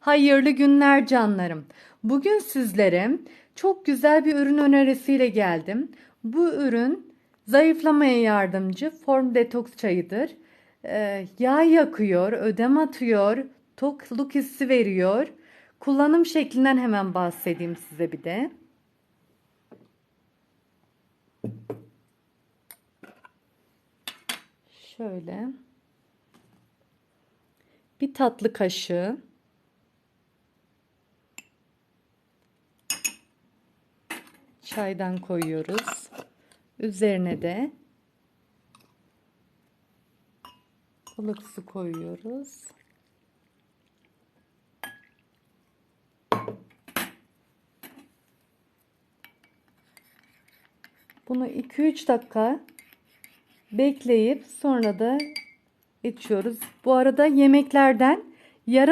Hayırlı günler canlarım. Bugün sizlere çok güzel bir ürün önerisiyle geldim. Bu ürün zayıflamaya yardımcı form detoks çayıdır. Ee, yağ yakıyor, ödem atıyor, tokluk hissi veriyor. Kullanım şeklinden hemen bahsedeyim size bir de. Şöyle. Bir tatlı kaşığı çaydan koyuyoruz. Üzerine de ılık su koyuyoruz. Bunu 2-3 dakika bekleyip sonra da içiyoruz. Bu arada yemeklerden yarım